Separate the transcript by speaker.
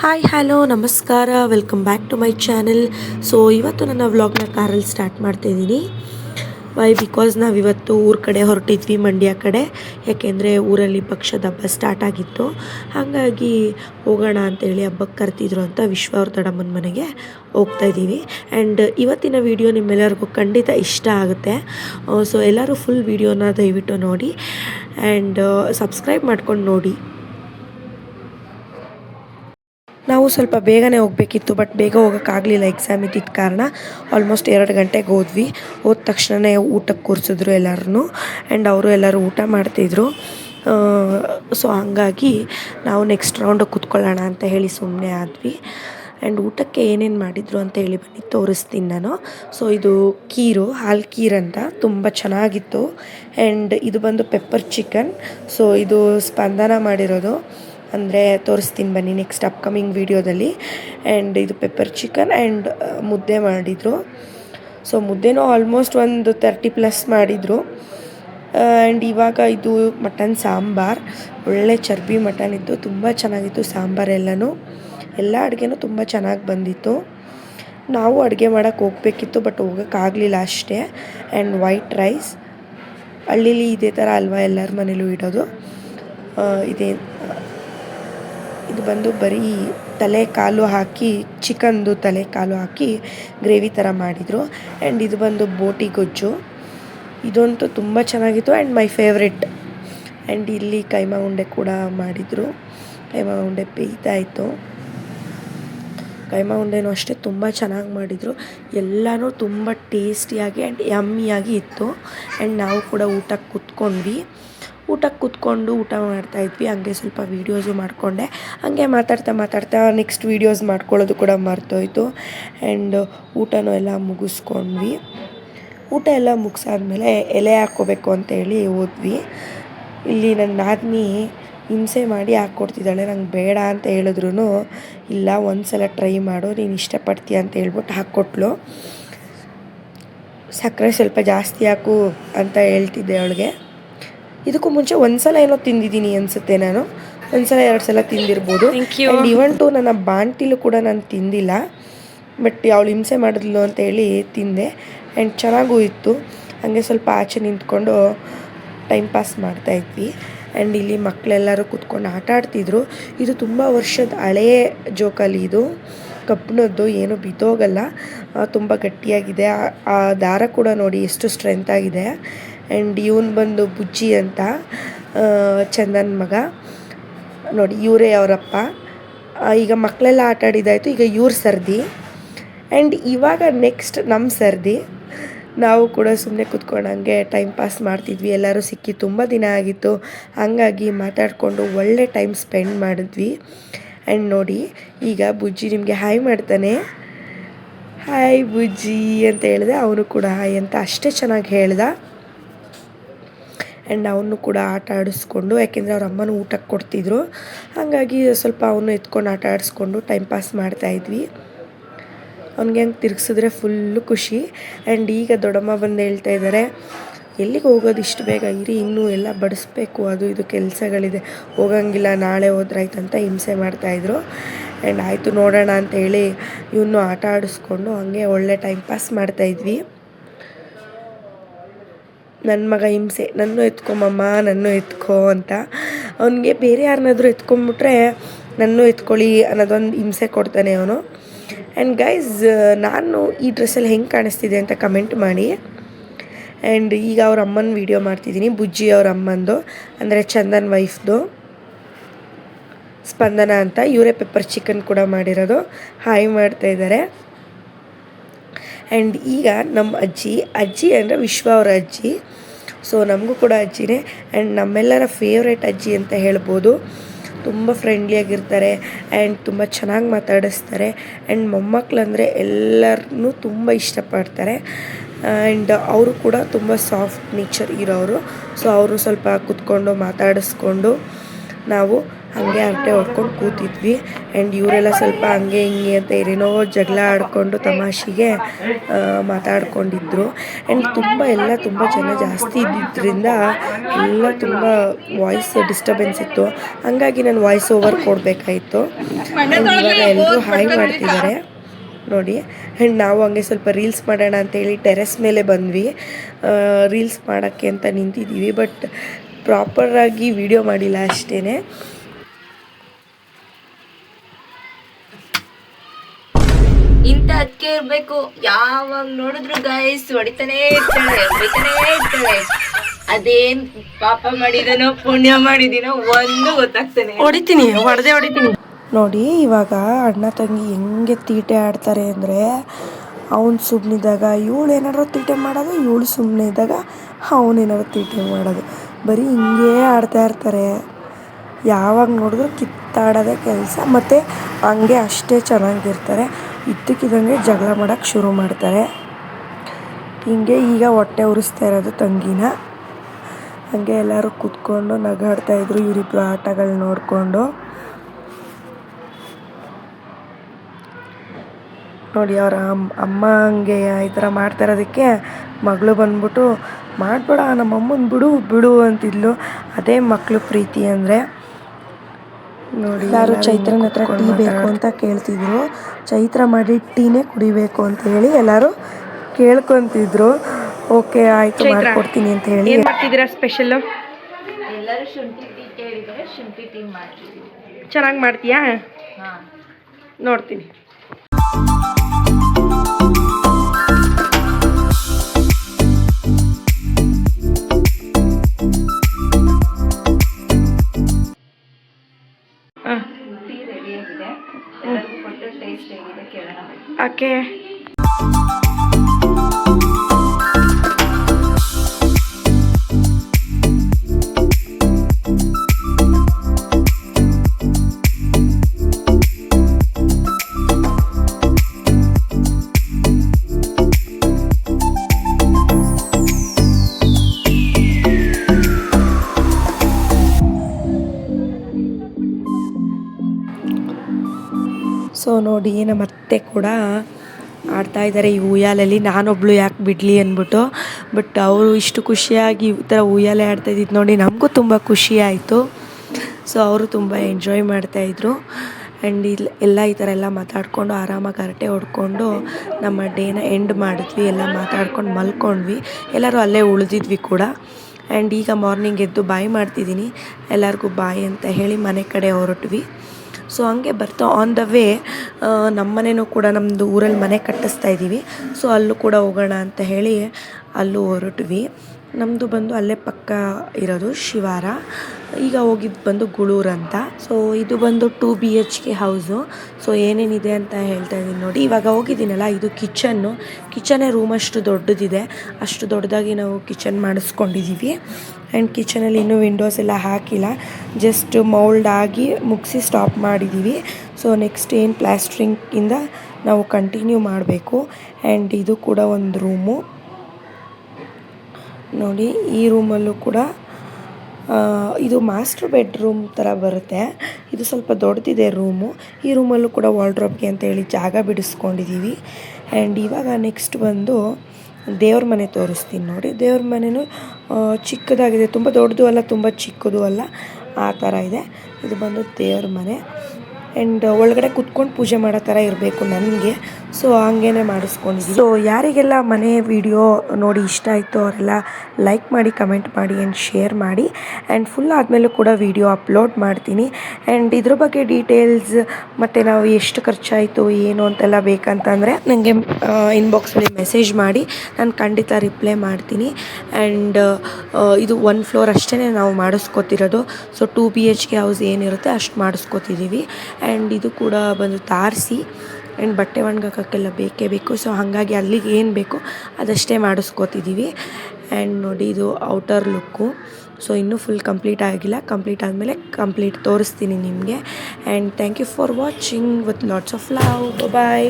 Speaker 1: Hi hello ನಮಸ್ಕಾರ. Welcome back to my channel so ಇವತ್ತು ನನ್ನ ವ್ಲಾಗ್ನ ಕಾರಲ್ಲಿ ಸ್ಟಾರ್ಟ್ ಮಾಡ್ತಾಯಿದ್ದೀನಿ ವೈ ಬಿಕಾಸ್ ನಾವು ಇವತ್ತು ಊರ ಕಡೆ ಹೊರಟಿದ್ವಿ, ಮಂಡ್ಯ ಕಡೆ. ಯಾಕೆಂದರೆ ಊರಲ್ಲಿ ಪಕ್ಷದ ಹಬ್ಬ ಸ್ಟಾರ್ಟ್ ಆಗಿತ್ತು. ಹಾಗಾಗಿ ಹೋಗೋಣ ಅಂತೇಳಿ ಹಬ್ಬಕ್ಕೆ ಕರ್ತಿದ್ರು ಅಂತ ವಿಶ್ವ ಅವ್ರ ದೊಡ್ಡಮ್ಮನ ಮನೆಗೆ ಹೋಗ್ತಾಯಿದ್ದೀವಿ ಆ್ಯಂಡ್ ಇವತ್ತಿನ ವಿಡಿಯೋ ನಿಮ್ಮೆಲ್ಲರಿಗೂ ಖಂಡಿತ ಇಷ್ಟ ಆಗುತ್ತೆ. ಸೊ ಎಲ್ಲರೂ ಫುಲ್ ವಿಡಿಯೋನ ದಯವಿಟ್ಟು ನೋಡಿ. ಆ್ಯಂಡ್ ಸಬ್ಸ್ಕ್ರೈಬ್ ಮಾಡ್ಕೊಂಡು ನೋಡಿ. ನಾವು ಸ್ವಲ್ಪ ಬೇಗನೆ ಹೋಗಬೇಕಿತ್ತು ಬಟ್ ಬೇಗ ಹೋಗೋಕ್ಕಾಗಲಿಲ್ಲ ಎಕ್ಸಾಮ್ ಇದ್ದಿದ್ದ ಕಾರಣ ಆಲ್ಮೋಸ್ಟ್ ಎರಡು ಗಂಟೆಗೆ ಹೋದ್ವಿ. ಹೋದ ತಕ್ಷಣವೇ ಊಟಕ್ಕೆ ಕೂರಿಸಿದ್ರು ಎಲ್ಲರೂ ಆ್ಯಂಡ್ ಅವರು ಎಲ್ಲರೂ ಊಟ ಮಾಡ್ತಿದ್ರು. ಸೊ ಹಾಗಾಗಿ ನಾವು ನೆಕ್ಸ್ಟ್ ರೌಂಡ್ ಕೂತ್ಕೊಳ್ಳೋಣ ಅಂತ ಹೇಳಿ ಸುಮ್ಮನೆ ಆದ್ವಿ. ಆ್ಯಂಡ್ ಊಟಕ್ಕೆ ಏನೇನು ಮಾಡಿದರು ಅಂತ ಹೇಳಿ ಬನ್ನಿ, ತೋರಿಸ್ತೀನಿ ನಾನು. ಸೊ ಇದು ಕೀರು, ಹಾಲು ಕೀರ್ ಅಂತ ತುಂಬ ಚೆನ್ನಾಗಿತ್ತು. ಆ್ಯಂಡ್ ಇದು ಬಂದು ಪೆಪ್ಪರ್ ಚಿಕನ್ ಸೊ ಇದು ಸ್ಪಂದನ ಮಾಡಿರೋದು. ಅಂದರೆ ತೋರಿಸ್ತೀನಿ ಬನ್ನಿ ನೆಕ್ಸ್ಟ್ ಅಪ್ಕಮಿಂಗ್ ವೀಡಿಯೋದಲ್ಲಿ ಆ್ಯಂಡ್ ಇದು ಪೆಪ್ಪರ್ ಚಿಕನ್ ಆ್ಯಂಡ್ ಮುದ್ದೆ ಮಾಡಿದರು. ಸೊ ಮುದ್ದೆನೂ ಆಲ್ಮೋಸ್ಟ್ ಒಂದು ತರ್ಟಿ ಪ್ಲಸ್ ಮಾಡಿದರು. ಆ್ಯಂಡ್ ಇವಾಗ ಇದು ಮಟನ್ ಸಾಂಬಾರ್. ಒಳ್ಳೆ ಚರ್ಬಿ ಮಟನ್ ಇತ್ತು ತುಂಬ ಚೆನ್ನಾಗಿತ್ತು ಸಾಂಬಾರೆಲ್ಲನೂ ಎಲ್ಲ ಅಡುಗೆನೂ ತುಂಬ ಚೆನ್ನಾಗಿ ಬಂದಿತ್ತು. ನಾವು ಅಡುಗೆ ಮಾಡೋಕ್ಕೆ ಹೋಗಬೇಕಿತ್ತು ಬಟ್ ಹೋಗೋಕ್ಕಾಗಲಿಲ್ಲ ಅಷ್ಟೇ. ಆ್ಯಂಡ್ ವೈಟ್ ರೈಸ್ ಹಳ್ಳೀಲಿ ಇದೇ ಥರ ಅಲ್ವಾ ಎಲ್ಲರ ಮನೇಲೂ ಇಡೋದು? ಇದೇ ಇದು ಬಂದು ಬರೀ ತಲೆ ಕಾಲು ಹಾಕಿ, ಚಿಕನ್ದು ತಲೆ ಕಾಲು ಹಾಕಿ ಗ್ರೇವಿ ಥರ ಮಾಡಿದರು. ಆ್ಯಂಡ್ ಇದು ಬಂದು ಬೋಟಿ ಗೊಜ್ಜು. ಇದಂತೂ ತುಂಬ ಚೆನ್ನಾಗಿತ್ತು ಆ್ಯಂಡ್ ಮೈ ಫೇವ್ರೆಟ್ ಆ್ಯಂಡ್ ಇಲ್ಲಿ ಕೈಮಾ ಉಂಡೆ ಕೂಡ ಮಾಡಿದರು. ಕೈಮಾ ಉಂಡೆ ಬೇಯ್ತಾ ಇತ್ತು ಕೈಮಾ ಉಂಡೆನೂ ಅಷ್ಟೇ ತುಂಬ ಚೆನ್ನಾಗಿ ಮಾಡಿದರು. ಎಲ್ಲನೂ ತುಂಬ ಟೇಸ್ಟಿಯಾಗಿ ಆ್ಯಂಡ್ ಯಮ್ಮಿಯಾಗಿ ಇತ್ತು. ಆ್ಯಂಡ್ ನಾವು ಕೂಡ ಊಟಕ್ಕೆ ಕೂತ್ಕೊಂಡ್ವಿ. ಊಟಕ್ಕೆ ಕೂತ್ಕೊಂಡು ಊಟ ಮಾಡ್ತಾಯಿದ್ವಿ ಹಂಗೆ ಸ್ವಲ್ಪ ವೀಡಿಯೋಸು ಮಾಡಿಕೊಂಡೆ. ಹಂಗೆ ಮಾತಾಡ್ತಾ ಮಾತಾಡ್ತಾ ನೆಕ್ಸ್ಟ್ ವೀಡಿಯೋಸ್ ಮಾಡ್ಕೊಳ್ಳೋದು ಕೂಡ ಮರ್ತೋಯ್ತು. ಆ್ಯಂಡ್ ಊಟನೂ ಎಲ್ಲ ಮುಗಿಸ್ಕೊಂಡ್ವಿ. ಊಟ ಎಲ್ಲ ಮುಗಿಸಾದ್ಮೇಲೆ ಎಲೆ ಹಾಕ್ಕೋಬೇಕು ಅಂತೇಳಿ ಹೋದ್ವಿ. ಇಲ್ಲಿ ನನ್ನ ನಾದಿನಿ ಹಿಂಸೆ ಮಾಡಿ ಹಾಕ್ಕೊಡ್ತಿದ್ದಾಳೆ. ನಂಗೆ ಬೇಡ ಅಂತ ಹೇಳಿದ್ರು ಇಲ್ಲ ಒಂದು ಸಲ ಟ್ರೈ ಮಾಡು, ನೀನು ಇಷ್ಟಪಡ್ತೀಯ ಅಂತ ಹೇಳ್ಬಿಟ್ಟು ಹಾಕ್ಕೊಟ್ಲು. ಸಕ್ಕರೆ ಸ್ವಲ್ಪ ಜಾಸ್ತಿ ಹಾಕು ಅಂತ ಹೇಳ್ತಿದ್ದೆ ಅವಳಿಗೆ. ಇದಕ್ಕೂ ಮುಂಚೆ ಒಂದ್ಸಲ ಏನೋ ತಿಂದಿದ್ದೀನಿ ಅನಿಸುತ್ತೆ ನಾನು. ಒಂದ್ಸಲ ಎರಡು ಸಲ ತಿಂದಿರ್ಬೋದು ಆ್ಯಂಡ್ ಇವನ್ ಟು ನನ್ನ ಬಾಂಟಿಲು ಕೂಡ ನಾನು ತಿಂದಿಲ್ಲ ಬಟ್ ಅವಳು ಹಿಂಸೆ ಮಾಡಿದ್ಲು ಅಂತ ಹೇಳಿ ತಿಂದೆ. ಆ್ಯಂಡ್ ಚೆನ್ನಾಗೂ ಇತ್ತು. ಹಾಗೆ ಸ್ವಲ್ಪ ಆಚೆ ನಿಂತ್ಕೊಂಡು ಟೈಮ್ ಪಾಸ್ ಮಾಡ್ತಾಯಿದ್ವಿ ಆ್ಯಂಡ್ ಇಲ್ಲಿ ಮಕ್ಕಳೆಲ್ಲರೂ ಕೂತ್ಕೊಂಡು ಆಟ ಆಡ್ತಿದ್ರು. ಇದು ತುಂಬ ವರ್ಷದ ಹಳೆಯ ಜೋಕಾಲಿ ಇದು. ಕಬ್ಬಿಣದ್ದು ಏನು ಬಿದ್ದೋಗಲ್ಲ. ತುಂಬ ಗಟ್ಟಿಯಾಗಿದೆ. ಆ ದಾರ ಕೂಡ ನೋಡಿ ಎಷ್ಟು ಸ್ಟ್ರೆಂತ್ ಆಗಿದೆ. ಆ್ಯಂಡ್ ಇವನು ಬಂದು ಬುಜ್ಜಿ ಅಂತ ಚಂದನ್ ಮಗ. ನೋಡಿ, ಇವರೇ ಅವರಪ್ಪ. ಈಗ ಮಕ್ಕಳೆಲ್ಲ ಆಟ ಆಡಿದಾಯಿತು, ಈಗ ಇವ್ರ ಸರ್ದಿ. ಆ್ಯಂಡ್ ಇವಾಗ ನೆಕ್ಸ್ಟ್ ನಮ್ಮ ಸರ್ದಿ. ನಾವು ಕೂಡ ಸುಮ್ಮನೆ ಕೂತ್ಕೊಂಡಂಗೆ ಟೈಮ್ ಪಾಸ್ ಮಾಡ್ತಿದ್ವಿ. ಎಲ್ಲರೂ ಸಿಕ್ಕಿ ತುಂಬ ದಿನ ಆಗಿತ್ತು. ಹಾಗಾಗಿ ಮಾತಾಡಿಕೊಂಡು ಒಳ್ಳೆ ಟೈಮ್ ಸ್ಪೆಂಡ್ ಮಾಡಿದ್ವಿ. ಆ್ಯಂಡ್ ನೋಡಿ, ಈಗ ಬುಜ್ಜಿ ನಿಮಗೆ ಹಾಯ್ ಮಾಡ್ತಾನೆ. ಹಾಯ್ ಬುಜ್ಜಿ ಅಂತ ಹೇಳಿದೆ. ಅವನು ಕೂಡ ಹಾಯ್ ಅಂತ ಅಷ್ಟೇ ಚೆನ್ನಾಗಿ ಹೇಳ್ದ. ಆ್ಯಂಡ್ ಅವನು ಕೂಡ ಆಟ ಆಡಿಸ್ಕೊಂಡು, ಯಾಕೆಂದರೆ ಅವ್ರ ಅಮ್ಮನೂ ಊಟಕ್ಕೆ ಕೊಡ್ತಿದ್ರು. ಹಾಗಾಗಿ ಸ್ವಲ್ಪ ಅವನು ಎತ್ಕೊಂಡು ಆಟ ಆಡಿಸ್ಕೊಂಡು ಟೈಮ್ ಪಾಸ್ ಮಾಡ್ತಾಯಿದ್ವಿ ಅವ್ನಿಗೆ ಹಂಗೆ ತಿರುಗಿಸಿದ್ರೆ ಫುಲ್ಲು ಖುಷಿ. ಆ್ಯಂಡ್ ಈಗ ದೊಡ್ಡಮ್ಮ ಬಂದು ಹೇಳ್ತಾ ಇದ್ದಾರೆ, ಎಲ್ಲಿಗೆ ಹೋಗೋದು? ಇಷ್ಟು ಬೇಗ ಇರಿ, ಇನ್ನೂ ಎಲ್ಲ ಬಡಿಸ್ಬೇಕು. ಅದು ಇದು ಕೆಲಸಗಳಿದೆ. ಹೋಗಂಗಿಲ್ಲ, ನಾಳೆ ಹೋದ್ರಾಯ್ತು ಅಂತ ಹಿಂಸೆ ಮಾಡ್ತಾಯಿದ್ರು ಆ್ಯಂಡ್ ಆಯಿತು ನೋಡೋಣ ಅಂತ ಹೇಳಿ ಇವನು ಆಟ ಆಡಿಸ್ಕೊಂಡು ಹಂಗೆ ಒಳ್ಳೆ ಟೈಮ್ ಪಾಸ್ ಮಾಡ್ತಾಯಿದ್ವಿ ನನ್ನ ಮಗ ಹಿಂಸೆ ನನ್ನ ಎತ್ಕೊಂಬಮ್ಮ ನನ್ನ ಎತ್ಕೋ ಅಂತ. ಅವನಿಗೆ ಬೇರೆ ಯಾರನ್ನಾದ್ರೂ ಎತ್ಕೊಂಬಿಟ್ರೆ ನನ್ನ ಎತ್ಕೊಳ್ಳಿ ಅನ್ನೋದೊಂದು ಹಿಂಸೆ ಕೊಡ್ತಾನೆ ಅವನು. ಆ್ಯಂಡ್ ಗೈಸ್ ನಾನು ಈ ಡ್ರೆಸ್ಸಲ್ಲಿ ಹೆಂಗೆ ಕಾಣಿಸ್ತಿದೆ ಅಂತ ಕಮೆಂಟ್ ಮಾಡಿ. ಆ್ಯಂಡ್ ಈಗ ಅವ್ರ ಅಮ್ಮನ ವೀಡಿಯೋ ಮಾಡ್ತಿದ್ದೀನಿ, ಬುಜ್ಜಿ ಅವ್ರ ಅಮ್ಮಂದು, ಅಂದರೆ ಚಂದನ್ ವೈಫ್ದು ಸ್ಪಂದನ ಅಂತ, ಇವರೇ ಪೆಪ್ಪರ್ ಚಿಕನ್ ಕೂಡ ಮಾಡಿರೋದು. ಹಾಯ್ ಮಾಡ್ತಾ ಇದ್ದಾರೆ. ಆ್ಯಂಡ್ ಈಗ ನಮ್ಮ ಅಜ್ಜಿ ಅಜ್ಜಿ ಅಂದರೆ ವಿಶ್ವ ಅವರ ಅಜ್ಜಿ. ಸೊ ನಮಗೂ ಕೂಡ ಅಜ್ಜಿನೇ. ಆ್ಯಂಡ್ ನಮ್ಮೆಲ್ಲರ ಫೇವ್ರೇಟ್ ಅಜ್ಜಿ ಅಂತ ಹೇಳ್ಬೋದು. ತುಂಬ ಫ್ರೆಂಡ್ಲಿಯಾಗಿರ್ತಾರೆ ಆ್ಯಂಡ್ ತುಂಬ ಚೆನ್ನಾಗಿ ಮಾತಾಡಿಸ್ತಾರೆ. ಆ್ಯಂಡ್ ಮೊಮ್ಮಕ್ಕಳಂದರೆ ಎಲ್ಲರನ್ನೂ ತುಂಬ ಇಷ್ಟಪಡ್ತಾರೆ. ಆ್ಯಂಡ್ ಅವರು ಕೂಡ ತುಂಬ ಸಾಫ್ಟ್ ನೇಚರ್ ಇರೋರು. ಸೊ ಅವರು ಸ್ವಲ್ಪ ಕುತ್ಕೊಂಡು ಮಾತಾಡಿಸ್ಕೊಂಡು ನಾವು ಹಾಗೆ ಹರಟೆ ಹೊಡ್ಕೊಂಡು ಕೂತಿದ್ವಿ. ಆ್ಯಂಡ್ ಇವರೆಲ್ಲ ಸ್ವಲ್ಪ ಹಂಗೆ ಹಿಂಗೆ ಅಂತ ಏನೇನೋ ಜಗಳ ಆಡಿಕೊಂಡು ತಮಾಷೆಗೆ ಮಾತಾಡ್ಕೊಂಡಿದ್ರು. ಆ್ಯಂಡ್ ತುಂಬ, ಎಲ್ಲ ತುಂಬ ಜನ ಜಾಸ್ತಿ ಇದ್ದಿದ್ದರಿಂದ ಎಲ್ಲ ತುಂಬ ವಾಯ್ಸ್ ಡಿಸ್ಟರ್ಬೆನ್ಸ್ ಇತ್ತು. ಹಂಗಾಗಿ ನಾನು ವಾಯ್ಸ್ ಓವರ್ ಕೊಡಬೇಕಾಯಿತು. ಇವಾಗ ಎಲ್ಲರೂ ಹಾಯ್ ಮಾಡ್ತಿದ್ದಾರೆ. ನೋಡಿ ಆ್ಯಂಡ್ ನಾವು ಹಂಗೆ ಸ್ವಲ್ಪ ರೀಲ್ಸ್ ಮಾಡೋಣ ಅಂತೇಳಿ ಟೆರೆಸ್ ಮೇಲೆ ಬಂದ್ವಿ. ರೀಲ್ಸ್ ಮಾಡೋಕ್ಕೆ ಅಂತ ನಿಂತಿದ್ದೀವಿ. ಬಟ್ ಪ್ರಾಪರಾಗಿ ವಿಡಿಯೋ ಮಾಡಿಲ್ಲ ಅಷ್ಟೇ
Speaker 2: ಅದಕ್ಕೆ ಇರ್ಬೇಕು. ಯಾವಾಗ ನೋಡಿದ್ರು ಗೈಸ್ ಹೊಡಿತಾನೆ ಇರ್ತಾಳೆ ಹೊಡಿತಾನೆ ಇರ್ತಾಳೆ. ಅದೇನ್ ಪಾಪ ಮಾಡಿದನೋ ಪುಣ್ಯ ಮಾಡಿದೀನೋ ಒಂದು ಗೊತ್ತಾಗ್ತಾನೆ
Speaker 1: ಹೊಡಿತೀನಿ ಹೊಡೆದೇ ಹೊಡಿತೀನಿ. ನೋಡಿ ಇವಾಗ ಅಣ್ಣ ತಂಗಿ ಹೆಂಗೆ ತೀಟೆ ಆಡ್ತಾರೆ ಅಂದರೆ ಅವನು ಸುಮ್ಮನಿದ್ದಾಗ ಇವಳು ಏನಾದ್ರು ತೀಟೆ ಮಾಡೋದು ಇವಳು ಸುಮ್ಮನೆ ಇದ್ದಾಗ ಅವನೇನಾದ್ರು ತೀಟೆ ಮಾಡೋದು. ಬರೀ ಹಿಂಗೇ ಆಡ್ತಾ ಇರ್ತಾರೆ. ಯಾವಾಗ ನೋಡಿದ್ರು ಕಿತ್ತಾಡೋದೇ ಕೆಲಸ. ಮತ್ತು ಹಂಗೆ ಅಷ್ಟೇ ಚೆನ್ನಾಗಿರ್ತಾರೆ. ಇದ್ದಕ್ಕಿದ್ದಂಗೆ ಜಗಳ ಮಾಡೋಕ್ಕೆ ಶುರು ಮಾಡ್ತಾರೆ. ಹಿಂಗೆ ಈಗ ಹೊಟ್ಟೆ ಉರಿಸ್ತಾ ಇರೋದು ತಂಗಿನ. ಹಂಗೆ ಎಲ್ಲರೂ ಕೂತ್ಕೊಂಡು ನಗಾಡ್ತಾ ಇದ್ರು ಇವರಿಬ್ರು ಆಟಗಳು ನೋಡಿಕೊಂಡು. ನೋಡಿ ಅವರ ಅಮ್ಮ ಹಂಗೆ ಈ ಥರ ಮಾಡ್ತಾ ಇರೋದಕ್ಕೆ ಮಗಳು ಬಂದ್ಬಿಟ್ಟು, ಮಾಡಬೇಡ ನಮ್ಮ ಅಮ್ಮನ ಬಿಡು ಬಿಡು ಅಂತಿದ್ಲು. ಅದೇ ಮಕ್ಕಳು ಪ್ರೀತಿ ಅಂದರೆ. ಯಾರು ಚೈತ್ರನ ಹತ್ರ ಟೀ ಬೇಕು ಅಂತ ಕೇಳ್ತಿದ್ರು. ಚೈತ್ರ ಮಾಡಿ ಟೀನೇ ಕುಡಿಬೇಕು ಅಂತ ಹೇಳಿ ಎಲ್ಲರೂ ಕೇಳ್ಕೊಂತಿದ್ರು. ಓಕೆ ಆಯ್ತು ಮಾಡ್ಕೊಡ್ತೀನಿ ಅಂತ ಹೇಳಿ. ಏನು ಮಾಡ್ತಿದ್ದೀರಾ ಸ್ಪೆಷಲ್ಲು
Speaker 2: ಎಲ್ಲರೂ ಶುಂಠಿ ಟೀ ಕೇಳಿದರೆ ಶುಂಠಿ ಟೀ ಮಾಡ್ತೀವಿ
Speaker 1: ಚೆನ್ನಾಗಿ ಮಾಡ್ತೀಯಾ?
Speaker 2: ಹಾ.
Speaker 1: ನೋಡ್ತೀನಿ. ¿A? ಸೊ ನೋಡಿ ನಮ್ಮ ಅತ್ತೆ ಕೂಡ ಆಡ್ತಾ ಇದ್ದಾರೆ ಈ ಉಯ್ಯಾಲಲ್ಲಿ ನಾನೊಬ್ಳು ಯಾಕೆ ಬಿಡಲಿ ಅಂದ್ಬಿಟ್ಟು, ಬಟ್ ಅವರು ಇಷ್ಟು ಖುಷಿಯಾಗಿ ಈ ಥರ ಉಯ್ಯಾಲೆ ಆಡ್ತಾ ಇದ್ದಿದ್ದು ನೋಡಿ ನಮಗೂ ತುಂಬ ಖುಷಿ ಆಯಿತು. ಸೊ ಅವರು ತುಂಬ ಎಂಜಾಯ್ ಮಾಡ್ತಾಯಿದ್ರು ಆ್ಯಂಡ್ ಇಲ್ಲಿ ಎಲ್ಲ ಈ ಥರ ಎಲ್ಲ ಮಾತಾಡಿಕೊಂಡು ಆರಾಮಾಗಿ ಹರಟೆ ಹೊಡ್ಕೊಂಡು ನಮ್ಮ ಡೇನ ಎಂಡ್ ಮಾಡಿದ್ವಿ. ಎಲ್ಲ ಮಾತಾಡ್ಕೊಂಡು ಮಲ್ಕೊಂಡ್ವಿ. ಎಲ್ಲರೂ ಅಲ್ಲೇ ಉಳಿದಿದ್ವಿ ಕೂಡ. ಆ್ಯಂಡ್ ಈಗ ಮಾರ್ನಿಂಗ್ ಎದ್ದು ಬಾಯ್ ಮಾಡ್ತಿದ್ದೀನಿ. ಎಲ್ಲರಿಗೂ ಬಾಯ್ ಅಂತ ಹೇಳಿ ಮನೆ ಕಡೆ ಹೊರಟ್ವಿ. ಸೊ ಹಂಗೆ ಬರ್ತಾ ಆನ್ ದ ವೇ ನಮ್ಮ ಮನೆಯೂ ಕೂಡ ನಮ್ಮದು ಊರಲ್ಲಿ ಮನೆ ಕಟ್ಟಿಸ್ತಾ ಇದ್ದೀವಿ. ಸೊ ಅಲ್ಲೂ ಕೂಡ ಹೋಗೋಣ ಅಂತ ಹೇಳಿ ಅಲ್ಲೂ ಹೊರಟ್ವಿ. ನಮ್ಮದು ಬಂದು ಅಲ್ಲೇ ಪಕ್ಕ ಇರೋದು ಶಿವಾರ. ಈಗ ಹೋಗಿದ್ದು ಬಂದು ಗುಳೂರು ಅಂತ. ಸೊ ಇದು ಬಂದು two B H K house. So ಏನೇನಿದೆ ಅಂತ ಹೇಳ್ತಾ ಇದ್ದೀನಿ ನೋಡಿ. ಇವಾಗ ಹೋಗಿದ್ದೀನಲ್ಲ, ಇದು ಕಿಚನ್ನು. ಕಿಚನೇ ರೂಮ್ ಅಷ್ಟು ದೊಡ್ಡದಿದೆ. ಅಷ್ಟು ದೊಡ್ಡದಾಗಿ ನಾವು ಕಿಚನ್ ಮಾಡಿಸ್ಕೊಂಡಿದ್ದೀವಿ ಆ್ಯಂಡ್ ಕಿಚನಲ್ಲಿ ಇನ್ನೂ ವಿಂಡೋಸ್ ಎಲ್ಲ ಹಾಕಿಲ್ಲ. ಜಸ್ಟ್ ಮೌಲ್ಡ್ ಆಗಿ ಮುಗಿಸಿ ಸ್ಟಾಪ್ ಮಾಡಿದ್ದೀವಿ ಸೊ ನೆಕ್ಸ್ಟ್ ಏನು ಪ್ಲಾಸ್ಟ್ರಿಂಗಿಂದ ನಾವು ಕಂಟಿನ್ಯೂ ಮಾಡಬೇಕು. ಆ್ಯಂಡ್ ಇದು ಕೂಡ ಒಂದು ರೂಮು ನೋಡಿ, ಈ ರೂಮಲ್ಲೂ ಕೂಡ ಇದು ಮಾಸ್ಟರ್ ಬೆಡ್ರೂಮ್ ಥರ ಬರುತ್ತೆ. ಇದು ಸ್ವಲ್ಪ ದೊಡ್ಡದಿದೆ ರೂಮು ಈ ರೂಮಲ್ಲೂ ಕೂಡ ವಾರ್ಡ್ರೋಬ್ಗೆ ಅಂತ ಹೇಳಿ ಜಾಗ ಬಿಡಿಸ್ಕೊಂಡಿದ್ದೀವಿ ಆ್ಯಂಡ್ ಇವಾಗ ನೆಕ್ಸ್ಟ್ ಬಂದು ದೇವ್ರ ಮನೆ ತೋರಿಸ್ತೀನಿ ನೋಡಿ. ದೇವ್ರ ಮನೆಯೂ ಚಿಕ್ಕದಾಗಿದೆ. ತುಂಬ ದೊಡ್ಡದು ಅಲ್ಲ, ತುಂಬ ಚಿಕ್ಕದು ಅಲ್ಲ. ಆ ಥರ ಇದೆ. ಇದು ಬಂದು ದೇವ್ರ ಮನೆ. ಆ್ಯಂಡ್ ಒಳಗಡೆ ಕುತ್ಕೊಂಡು ಪೂಜೆ ಮಾಡೋ ಥರ ಇರಬೇಕು ನನಗೆ. ಸೊ ಹಂಗೇನೆ ಮಾಡಿಸ್ಕೊಂಡಿದ್ದೀವಿ ಸೊ ಯಾರಿಗೆಲ್ಲ ಮನೆ ವಿಡಿಯೋ ನೋಡಿ ಇಷ್ಟ ಆಯಿತು ಅವರೆಲ್ಲ ಲೈಕ್ ಮಾಡಿ ಕಮೆಂಟ್ ಮಾಡಿ ಆ್ಯಂಡ್ ಶೇರ್ ಮಾಡಿ. ಆ್ಯಂಡ್ ಫುಲ್ ಆದಮೇಲೂ ಕೂಡ ವಿಡಿಯೋ ಅಪ್ಲೋಡ್ ಮಾಡ್ತೀನಿ. ಆ್ಯಂಡ್ ಇದ್ರ ಬಗ್ಗೆ ಡೀಟೇಲ್ಸ್ ಮತ್ತು ನಾವು ಎಷ್ಟು ಖರ್ಚಾಯಿತು, ಏನು ಅಂತೆಲ್ಲ ಬೇಕಂತಂದರೆ ನನಗೆ ಇನ್ಬಾಕ್ಸಲ್ಲಿ ಮೆಸೇಜ್ ಮಾಡಿ. ನಾನು ಖಂಡಿತ ರಿಪ್ಲೈ ಮಾಡ್ತೀನಿ. ಆ್ಯಂಡ್ ಇದು ಒನ್ ಫ್ಲೋರ್ ಅಷ್ಟೇ ನಾವು ಮಾಡಿಸ್ಕೊತಿರೋದು. So two B H K house ಏನಿರುತ್ತೆ ಅಷ್ಟು ಮಾಡಿಸ್ಕೊತಿದ್ದೀವಿ ಆ್ಯಂಡ್ ಇದು ಕೂಡ ಬಂದು ತಾರಸಿ. ಆ್ಯಂಡ್ ಬಟ್ಟೆ ಒಣಗಾಕೋಕ್ಕೆಲ್ಲ ಬೇಕೇ ಬೇಕು. ಸೊ ಹಾಗಾಗಿ ಅಲ್ಲಿಗೆ ಏನು ಬೇಕು ಅದಷ್ಟೇ ಮಾಡಿಸ್ಕೋತಿದ್ದೀವಿ ಆ್ಯಂಡ್ ನೋಡಿ ಇದು ಔಟರ್ ಲುಕ್ಕು ಸೊ ಇನ್ನೂ ಫುಲ್ ಕಂಪ್ಲೀಟ್ ಆಗಿಲ್ಲ. ಕಂಪ್ಲೀಟ್ ಆದಮೇಲೆ ಕಂಪ್ಲೀಟ್ ತೋರಿಸ್ತೀನಿ ನಿಮಗೆ. And thank you for watching with lots of love bye